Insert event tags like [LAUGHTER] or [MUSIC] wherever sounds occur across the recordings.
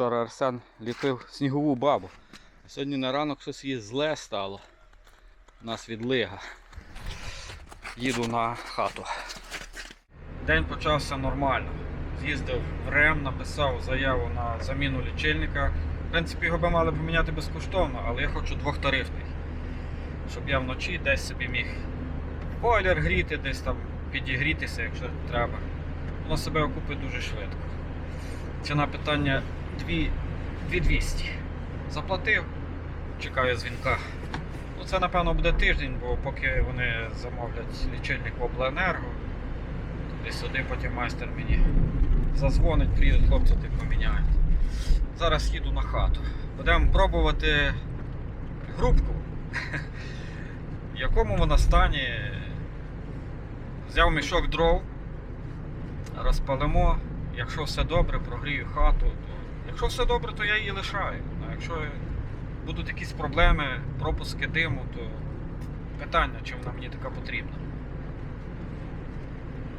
Вчора Арсен ліпив снігову бабу. Сьогодні на ранок щось їй зле стало. У нас відлига. Їду на хату. День почався нормально. З'їздив в РЕМ, написав заяву на заміну лічильника. В принципі, його би мали поміняти безкоштовно, але я хочу двохтарифний. Щоб я вночі десь собі міг бойлер гріти, десь там підігрітися, якщо треба. Воно себе окупить дуже швидко. Ціна питання 2 2200. Заплатив, чекаю дзвінка. Ну, це напевно буде тиждень, бо поки вони замовлять лічильник в обленерго, туди-сюди, потім майстер мені зазвонить, приїдуть хлопці ти поміняють. Зараз їду на хату. Будемо пробувати грубку. В якому вона стані. Взяв мішок дров, розпалимо. Якщо все добре, прогрію хату, якщо все добре, то я її лишаю. А якщо будуть якісь проблеми, пропуски диму, то питання, чи вона мені така потрібна.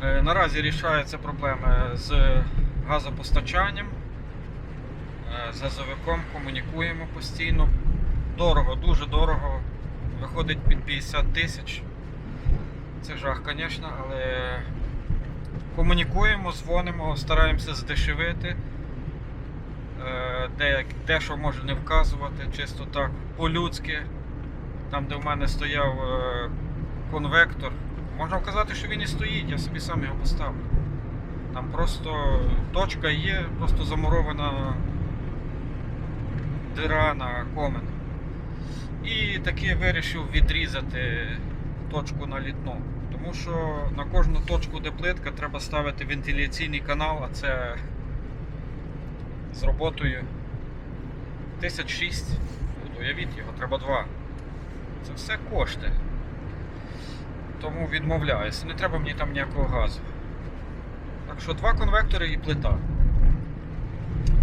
Е, Наразі рішаються проблеми з газопостачанням, е, з газовиком комунікуємо постійно. Дорого, дуже дорого. Виходить під 50 тисяч. Це жах, звісно, але комунікуємо, дзвонимо, стараємося здешевити. Е, Де, де що може не вказувати, чисто так, по-людськи. Там, де в мене стояв е, конвектор, можна вказати, що він і стоїть, я собі сам його поставив. Там просто точка є, просто замурована дира на комен. І таки вирішив відрізати точку на літно. Тому що на кожну точку, де плитка, треба ставити вентиляційний канал, а це з роботою 1006. Уявіть його, треба два. Це все кошти. Тому відмовляюся. Не треба мені там ніякого газу. Так що два конвектори і плита.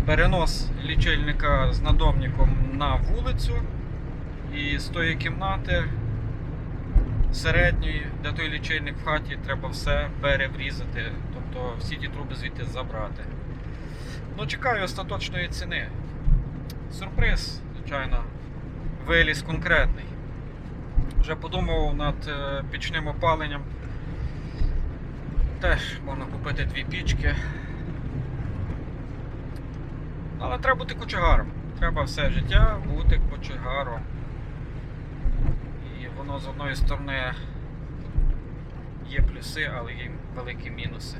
Перенос лічильника з надомником на вулицю. І з тої кімнати середньої, де той лічильник в хаті, треба все переврізати. Тобто всі ті труби звідти забрати. Ну, чекаю остаточної ціни. Сюрприз, звичайно, виліз конкретний. Вже подумав над е, пічним опаленням. Теж можна купити дві пічки. Але треба бути кочегаром. Треба все життя бути кочегаром. І воно з одної сторони є плюси, але є великі мінуси.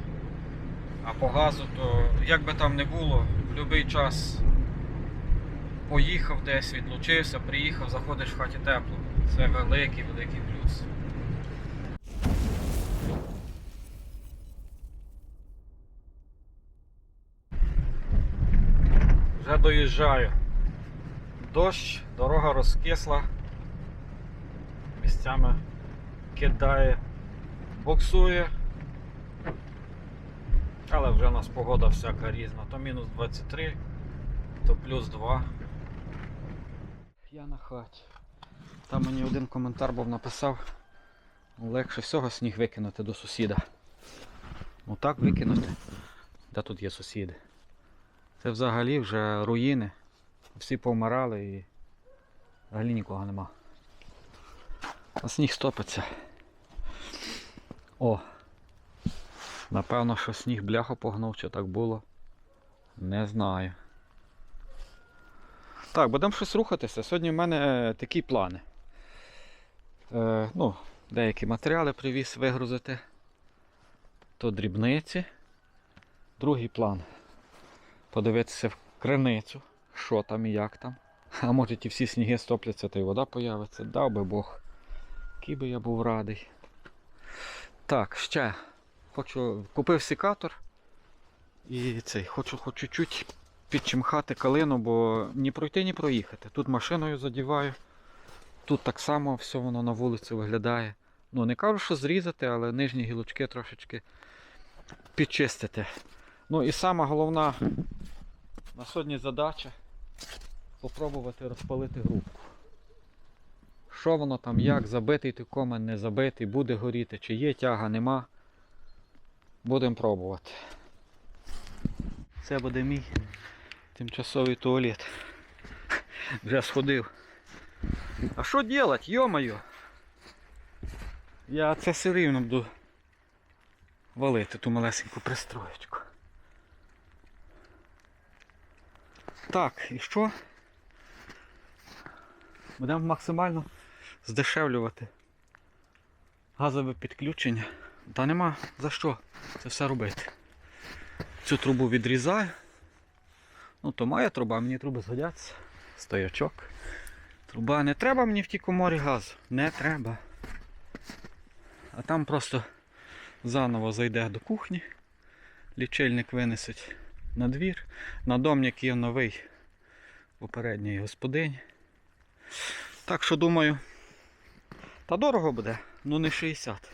А по газу, то як би там не було, в будь-який час поїхав десь, відлучився, приїхав, заходиш в хаті тепло. Це великий великий плюс. Вже доїжджаю. Дощ, дорога розкисла, місцями кидає, боксує. Але вже у нас погода всяка різна. То мінус 23, то плюс 2. Я на хаті. Там мені один коментар був написав. Легше всього сніг викинути до сусіда. Отак викинути. Де тут є сусіди? Це взагалі вже руїни. Всі повмирали і взагалі нікого нема. А сніг стопиться. О! Напевно, що сніг бляху погнув, чи так було. Не знаю. Так, будемо щось рухатися. Сьогодні в мене такі плани. Е, ну, деякі матеріали привіз вигрузити. То дрібниці. Другий план. Подивитися в криницю, що там і як там. А може ті всі сніги стопляться, та й вода появиться. Дав би Бог. Який би я був радий. Так, ще. Хочу, купив секатор і цей, хочу хоч чуть-чуть підчимхати калину, бо ні пройти, ні проїхати. Тут машиною задіваю. Тут так само все воно на вулиці виглядає. Ну, не кажу, що зрізати, але нижні гілочки трошечки підчистити. Ну і сама головна на сьогодні задача попробувати розпалити грубку. Що воно там, як, забитий той комен, не забитий, буде горіти, чи є тяга, нема. Будемо пробувати. Це буде мій Тимчасовий туалет. [LAUGHS] Вже сходив. А що делать, йо-моє? Я це все рівно буду валити ту малесеньку пристроєчку. Так, і що? Будемо максимально здешевлювати газове підключення. Та нема за що це все робити. Цю трубу відрізаю. Ну, то моя труба, мені труби згодяться. Стоячок. Труба не треба мені в тій коморі газу. Не треба. А там просто заново зайде до кухні. Лічильник винесуть на двір. На дом, який є новий попередньої господині. Так що думаю. Та дорого буде, ну не 60.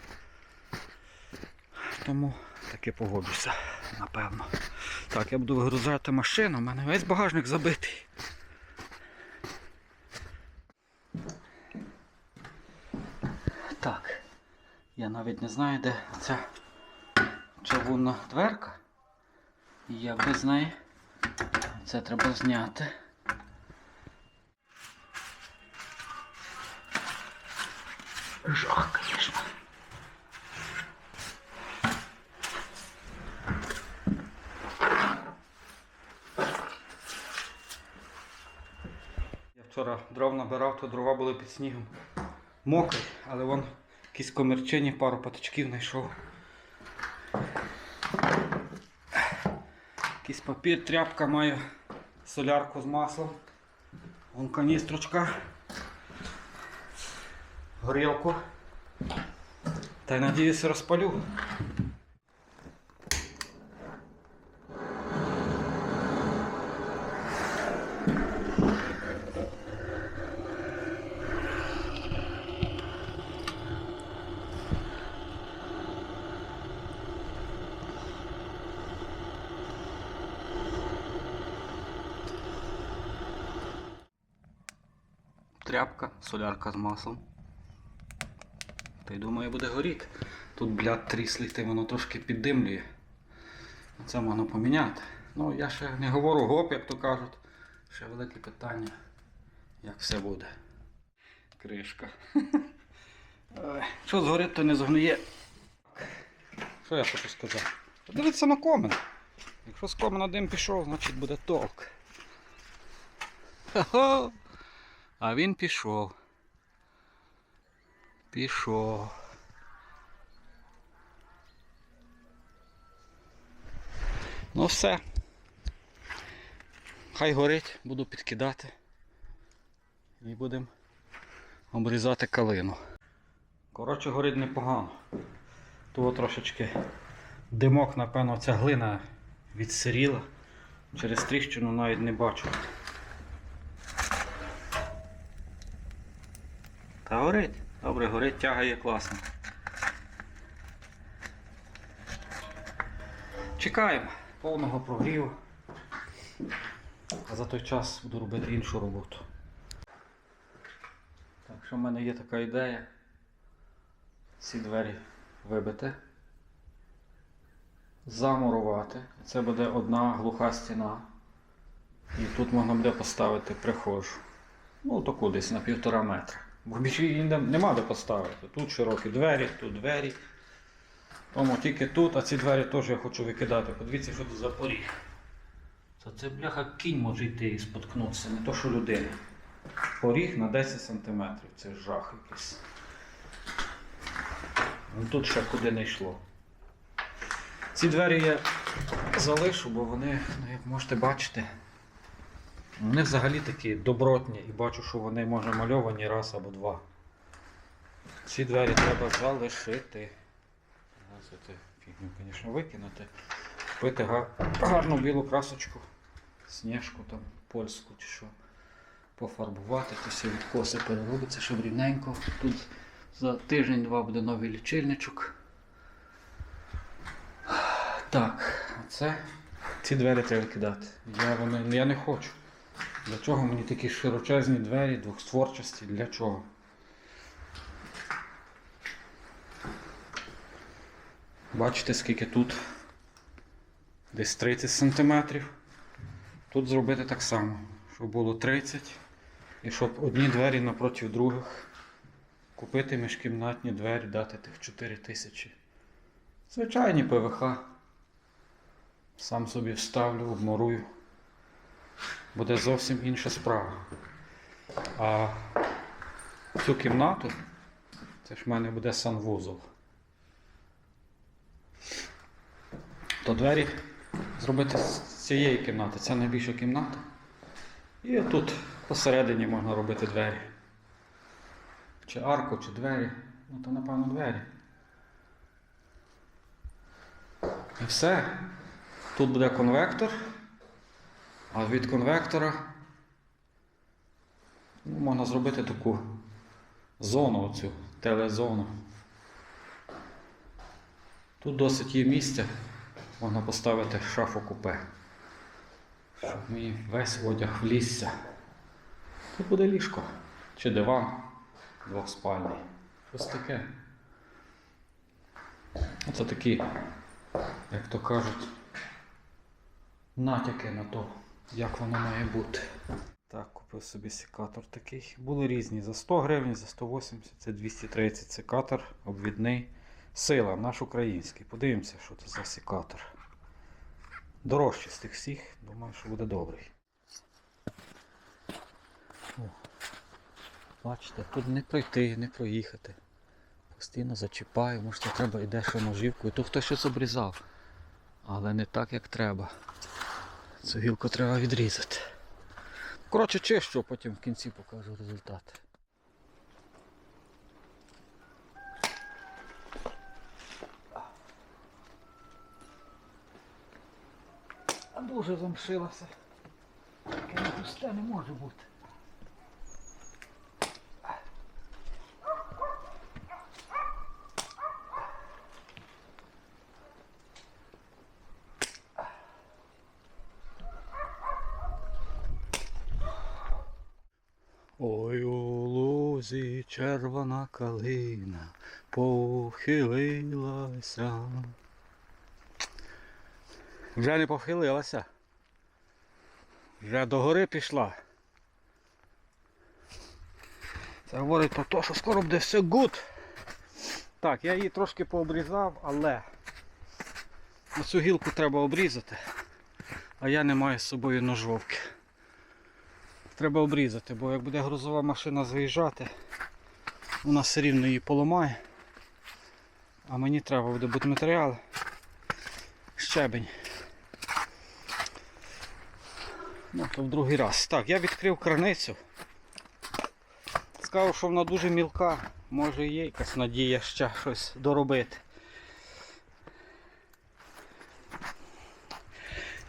Тому таки погоджуся, напевно. Так, я буду вигрузати машину, у мене весь багажник забитий. Так, я навіть не знаю, де ця чавунна дверка. І як без неї це треба зняти. Жах, звісно. Вчора дров набирав, то дрова були під снігом. Мокрий, але вон якісь комірчині, пару патичків знайшов. Якийсь папір, тряпка маю, солярку з маслом. Вон каністрочка. Горілку. Та й надіюся розпалю. Тряпка, солярка з маслом. Та й думаю, буде горіти. Тут бляд тріслий, та воно трошки піддимлює. Це можна поміняти. Ну, я ще не говорю гоп, як то кажуть. Ще велике питання, як все буде. Кришка. [LAUGHS] Що згорить, то не згниє. Що я хочу сказати? Подивіться на комен. Якщо з комена дим пішов, значить буде толк. Хо-хо! А він пішов. Пішов. Ну все. Хай горить, буду підкидати. І будемо обрізати калину. Коротше, горить непогано. Тут трошечки димок, напевно, ця глина відсиріла. Через тріщину навіть не бачу. Та горить. Добре, горить, тягає класно. Чекаємо повного прогріву. А за той час буду робити іншу роботу. Так, що в мене є така ідея. Ці двері вибити. Замурувати. Це буде одна глуха стіна. І тут можна буде поставити прихожу. Ну, таку десь на півтора метра. Бо більше нема де поставити. Тут широкі двері, тут двері. Тому тільки тут, а ці двері теж я хочу викидати. Подивіться, що тут за поріг. Та це бляха кінь може йти і споткнутися, не то що людина. Поріг на 10 см. Це жах якийсь. Ну, Тут ще куди не йшло. Ці двері я залишу, бо вони, ну, як можете бачити, вони взагалі такі добротні і бачу, що вони може мальовані раз або два. Ці двері треба залишити. Це фігню, звісно, викинути. Купити гарну білу красочку, сніжку там, польську чи що. Пофарбувати, то все відкоси переробиться, щоб рівненько. Тут за тиждень-два буде новий лічильничок. Так, а це ці двері треба кидати. Я, вони, я не хочу. Для чого мені такі широчезні двері, двохстворчасті? Для чого? Бачите, скільки тут? Десь 30 см. Тут зробити так само, щоб було 30 і щоб одні двері напроти других. Купити міжкімнатні двері, дати тих 4 тисячі. Звичайні ПВХ. Сам собі вставлю, обмурую. Буде зовсім інша справа. А цю кімнату, це ж в мене буде санвузол. То двері зробити з цієї кімнати. Це найбільша кімната. І тут посередині можна робити двері. Чи арку, чи двері. Ну то напевно двері. І все. Тут буде конвектор, а від конвектора ну, можна зробити таку зону, оцю, телезону. Тут досить є місця, можна поставити шафу купе. Щоб мій весь одяг влізся. Тут буде ліжко чи диван двохспальний. Щось таке. Оце такі, як то кажуть, натяки на то, як воно має бути. Так, купив собі секатор такий. Були різні за 100 гривень, за 180, це 230 секатор, обвідний. Сила, наш український. Подивимося, що це за секатор. Дорожчий з тих всіх, думаю, що буде добрий. О, бачите, тут не пройти, не проїхати. Постійно зачіпаю, може треба йде ще ножівкою. То хтось щось обрізав. Але не так, як треба. Цю гілку треба відрізати. Коротше, чищу, потім в кінці покажу результат. А дуже замшилася. Таке не пусте не може бути. Червона калина похилилася. Вже не похилилася. Вже до гори пішла. Це говорить про те, що скоро буде все гуд. Так, я її трошки пообрізав, але цю гілку треба обрізати, а я не маю з собою ножовки. Треба обрізати, бо як буде грузова машина заїжджати, вона все рівно її поламає. А мені треба буде будматеріал, щебень. Ну, то в другий раз. Так, я відкрив краницю. Сказав, що вона дуже мілка, може є якась надія ще щось доробити.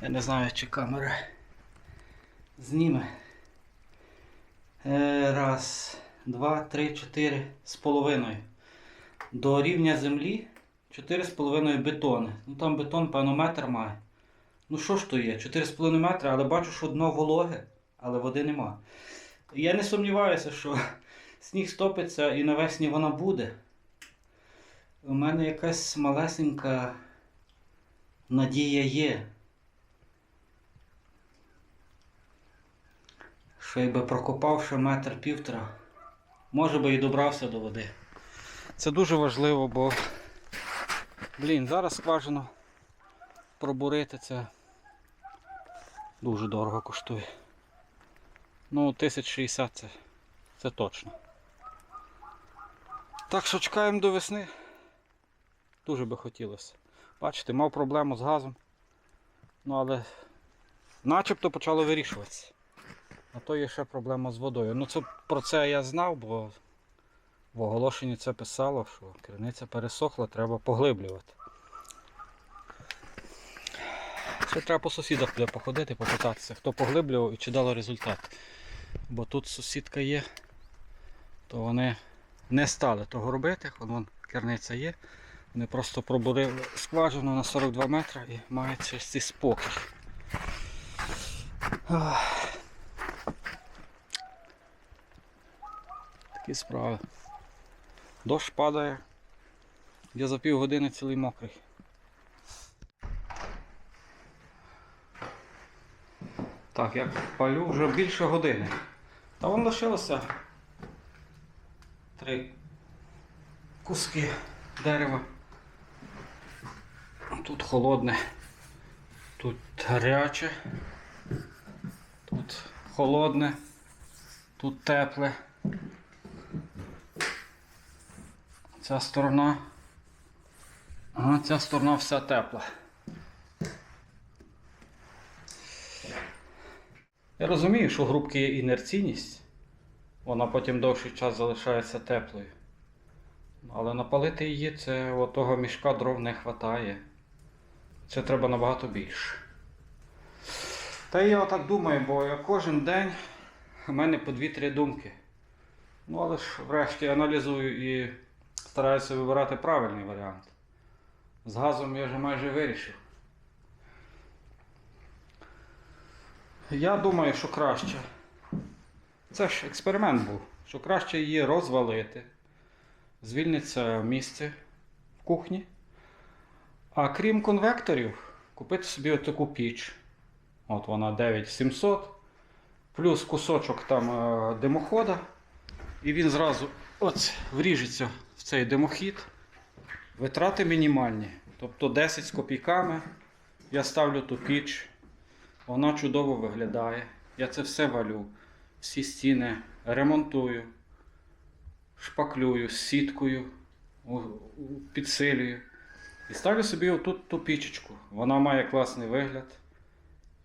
Я не знаю, чи камера зніме. Е, Раз, два, три, чотири з половиною. До рівня землі 4,5 бетони. Ну там бетон, певно, метр має. Ну що ж то є? 4,5 метри, але бачу, що дно вологе, але води нема. Я не сумніваюся, що [LAUGHS] сніг стопиться і навесні вона буде. У мене якась малесенька надія є. Що якби прокопав ще метр півтора, може би і добрався до води. Це дуже важливо, бо, блін, зараз скважину пробурити це дуже дорого коштує. Ну, 1060 це, це точно. Так що чекаємо до весни. Дуже би хотілося. Бачите, мав проблему з газом. Ну але начебто почало вирішуватися. А то є ще проблема з водою. Ну це про це я знав, бо в оголошенні це писало, що криниця пересохла, треба поглиблювати. Ще треба по сусідах буде походити, попитатися, хто поглиблював і чи дало результат. Бо тут сусідка є, то вони не стали того робити, Вон, керниця є. Вони просто пробурили скважину на 42 метри і мають ці спокій. Такі справи. Дощ падає. Я за пів години цілий мокрий. Так, я палю вже більше години. Та вон лишилося три куски дерева. Тут холодне, тут гаряче, тут холодне, тут тепле. Ця сторона. А ця сторона вся тепла. Я розумію, що грубки є інерційність, вона потім довший час залишається теплою. Але напалити її це от того мішка дров не вистачає. Це треба набагато більше. Та я отак думаю, бо я кожен день в мене по дві-три думки. Ну, але ж врешті аналізую і стараюся вибирати правильний варіант. З газом я вже майже вирішив. Я думаю, що краще. Це ж експеримент був, що краще її розвалити, звільниться місце в кухні. А крім конвекторів, купити собі отаку піч. От вона 9700, плюс кусочок там е, димохода. І він зразу от вріжеться в цей димохід. Витрати мінімальні. Тобто 10 з копійками. Я ставлю ту піч. Вона чудово виглядає. Я це все валю. Всі стіни ремонтую, шпаклюю, сіткою, підсилюю. І ставлю собі отут ту пічечку. Вона має класний вигляд.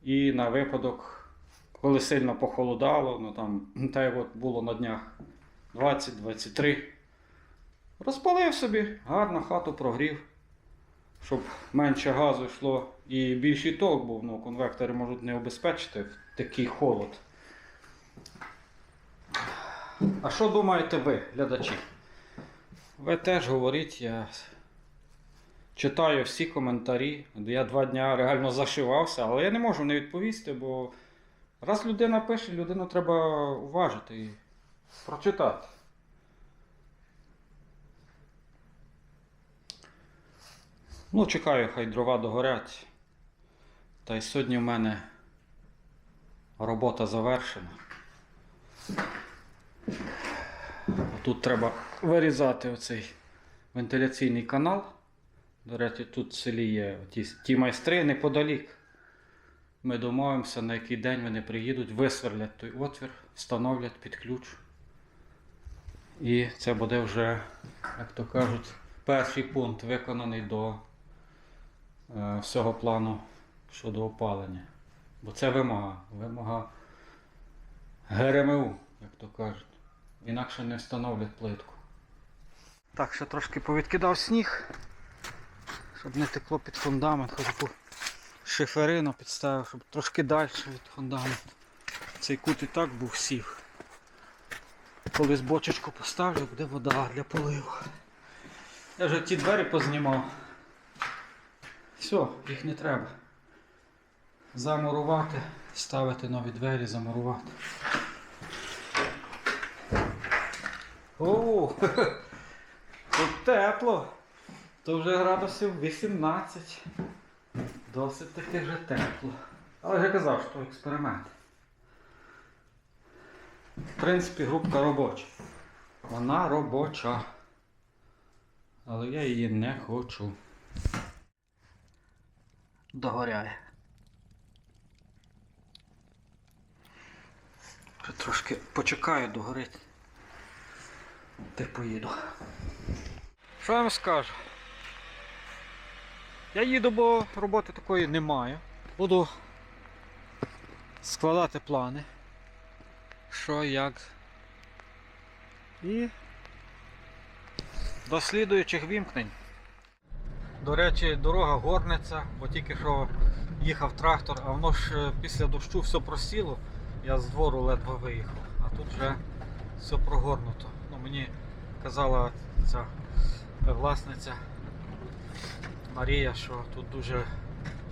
І на випадок, коли сильно похолодало, ну там, та от було на днях 20-23. Розпалив собі, гарно хату прогрів, щоб менше газу йшло і більший ток був, ну конвектори можуть не обезпечити такий холод. А що думаєте ви, глядачі? Ви теж говоріть, я читаю всі коментарі. Я два дня реально зашивався, але я не можу не відповісти, бо раз людина пише, людину треба уважити і прочитати. Ну, чекаю, хай дрова догорять. Та й сьогодні в мене робота завершена. Тут треба вирізати оцей вентиляційний канал. До речі, тут в селі є ті, ті майстри неподалік. Ми домовимося, на який день вони приїдуть, висверлять той отвір, встановлять під ключ. І це буде вже, як то кажуть, перший пункт виконаний до всього плану щодо опалення. Бо це вимога. Вимога ГРМУ, як то кажуть. Інакше не встановлять плитку. Так, ще трошки повідкидав сніг, щоб не текло під фундамент, хоч таку шиферину підставив, щоб трошки далі від фундаменту. Цей кут і так був сів. Колись бочечку поставлю, буде вода для поливу. Я вже ті двері познімав. Все, їх не треба. Замурувати, ставити нові двері, замурувати. О, [LAUGHS] тут тепло. То вже градусів 18. Досить таки вже тепло. Але я казав, що експеримент. В принципі, грубка робоча. Вона робоча. Але я її не хочу. Догоряє. Трошки почекаю, догорить. Ти поїду. Що я вам скажу? Я їду, бо роботи такої немає. Буду складати плани. Що, як. І до слідуючих вімкнень. До речі, дорога горниця, бо тільки що їхав трактор, а воно ж е, після дощу все просіло. Я з двору ледве виїхав, а тут вже все прогорнуто. Ну, мені казала ця власниця Марія, що тут дуже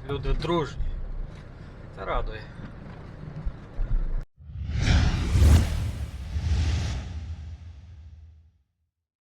люди дружні. Це радує.